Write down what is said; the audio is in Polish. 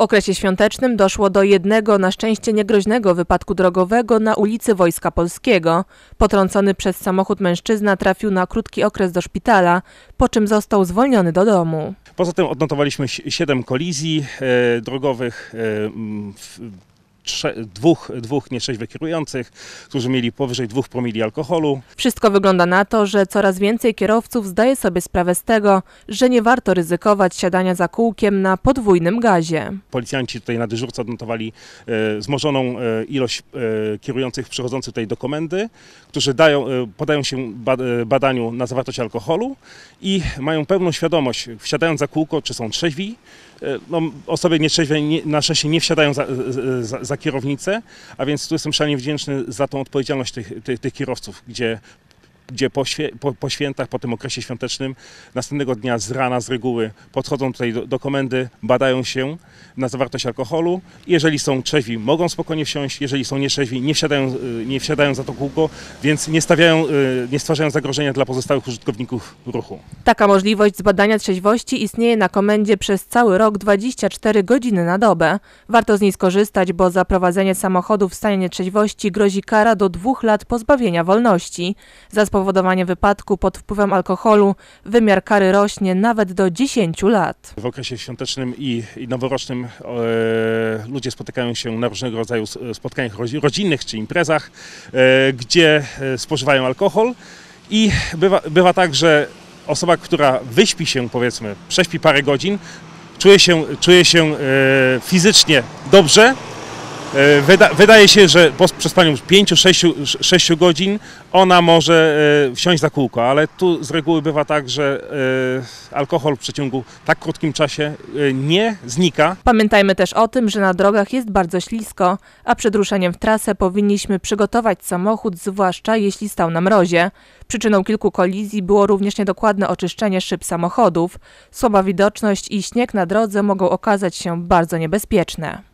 W okresie świątecznym doszło do jednego, na szczęście niegroźnego wypadku drogowego na ulicy Wojska Polskiego. Potrącony przez samochód mężczyzna trafił na krótki okres do szpitala, po czym został zwolniony do domu. Poza tym odnotowaliśmy 7 kolizji e, drogowych, e, trze, dwóch, dwóch nieszczęśliwych kierujących, którzy mieli powyżej 2 promili alkoholu. Wszystko wygląda na to, że coraz więcej kierowców zdaje sobie sprawę z tego, że nie warto ryzykować siadania za kółkiem na podwójnym gazie. Policjanci tutaj na dyżurce odnotowali e, wzmożoną e, ilość e, kierujących przychodzących tutaj do komendy, którzy dają, e, podają się ba, e, badaniu na zawartość alkoholu i mają pełną świadomość, wsiadając za kółko, czy są trzeźwi. E, No, osoby nietrzeźwe nie, na szczęście nie wsiadają za, za- za, za kierownicę, a więc tu jestem szalenie wdzięczny za tą odpowiedzialność tych, tych, tych kierowców, gdzie gdzie po, po, po świętach, po tym okresie świątecznym, następnego dnia z rana z reguły podchodzą tutaj do, do komendy, badają się na zawartość alkoholu. Jeżeli są trzeźwi, mogą spokojnie wsiąść, jeżeli są nieszczęśliwi, nie wsiadają, y, nie wsiadają za to kółko, więc nie, stawiają, y, nie stwarzają zagrożenia dla pozostałych użytkowników ruchu. Taka możliwość zbadania trzeźwości istnieje na komendzie przez cały rok 24 godziny na dobę. Warto z niej skorzystać, bo za prowadzenie samochodu w stanie nietrzeźwości grozi kara do dwóch lat pozbawienia wolności. Za spowodowanie wypadku pod wpływem alkoholu wymiar kary rośnie nawet do 10 lat. W okresie świątecznym i, i noworocznym e, ludzie spotykają się na różnego rodzaju s- spotkaniach rodzi- rodzinnych czy imprezach, e, gdzie e, spożywają alkohol i bywa, bywa tak, że osoba, która wyśpi się powiedzmy, prześpi parę godzin, czuje się, czuje się e, fizycznie dobrze, E, wydaje się, że po przespaniu 5-6 godzin ona może e, wsiąść za kółko, ale tu z reguły bywa tak, że e, alkohol w przeciągu tak krótkim czasie e, nie znika. Pamiętajmy też o tym, że na drogach jest bardzo ślisko, a przed ruszeniem w trasę powinniśmy przygotować samochód, zwłaszcza jeśli stał na mrozie. Przyczyną kilku kolizji było również niedokładne oczyszczenie szyb samochodów. Słaba widoczność i śnieg na drodze mogą okazać się bardzo niebezpieczne.